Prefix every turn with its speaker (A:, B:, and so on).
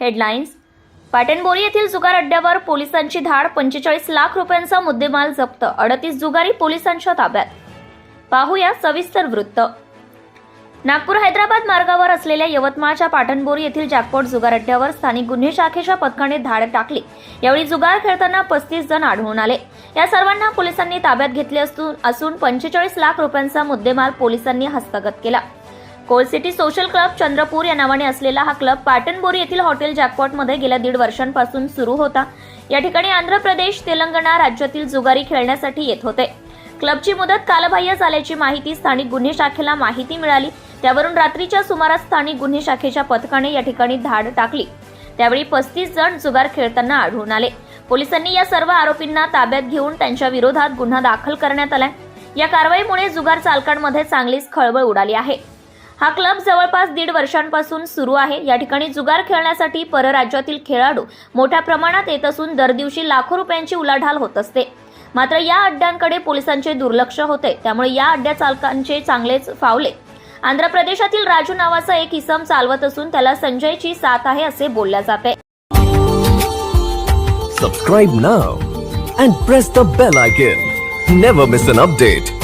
A: Headlines पाटणबोरी येथील जुगार अड्ड्यावर पोलिसांची धाड पंचेचाळीस लाख रुपयांचा मुद्देमाल जप्त अडतीस जुगारी पोलिसांच्या ताब्यात. पाहूया सविस्तर वृत्त. नागपूर हैदराबाद मार्गावर असलेल्या यवतमाळच्या पाटणबोरी येथील जॅकपॉट जुगार अड्ड्यावर स्थानिक गुन्हे शाखेच्या पथकाने धाड टाकली. यावेळी जुगार खेळताना पस्तीस जण आढळून आले. या सर्वांना पोलिसांनी ताब्यात घेतले असून असून पंचेचाळीस लाख रुपयांचा मुद्देमाल पोलिसांनी हस्तगत केला. Coal city social club Chandrapur या नावाने असलेला हा क्लब पाटणबोरी येथील हॉटेल जॅकपॉटमध्ये गेल्या दीड वर्षांपासून सुरू होता. या ठिकाणी आंध्र प्रदेश तेलंगणा राज्यातील जुगारी खेळण्यासाठी येत होते. क्लबची मुदत कालबाह्य झाल्याची माहिती स्थानिक गुन्हे शाखेला माहिती मिळाली. त्यावरून रात्रीच्या सुमारास स्थानिक गुन्हे शाखेच्या पथकाने या ठिकाणी धाड टाकली. त्यावेळी पस्तीस जण जुगार खेळताना आढळून आले. पोलिसांनी या सर्व आरोपींना ताब्यात घेऊन त्यांच्या विरोधात गुन्हा दाखल करण्यात आलाय. या कारवाईमुळे जुगार चालकांमध्ये चांगलीच खळबळ उडाली आहे. हा क्लब जवळपास दीड वर्षांपासून सुरू आहे. या ठिकाणी जुगार खेळण्यासाठी परराज्यातील खेळाडू मोठ्या प्रमाणात येत असून दर दिवशी लाखो रुपयांची उलाढाल होत असते. मात्र या अड्ड्यांकडे पोलिसांचे दुर्लक्ष होते. त्यामुळे या अड्ड्या चालकांचे चांगलेच फावले. आंध्र प्रदेशातील राजू नावाचा एक इसम चालवत असून त्याला संजयची साथ आहे असे बोलल्या जाते.
B: Subscribe now and press the bell icon never miss an update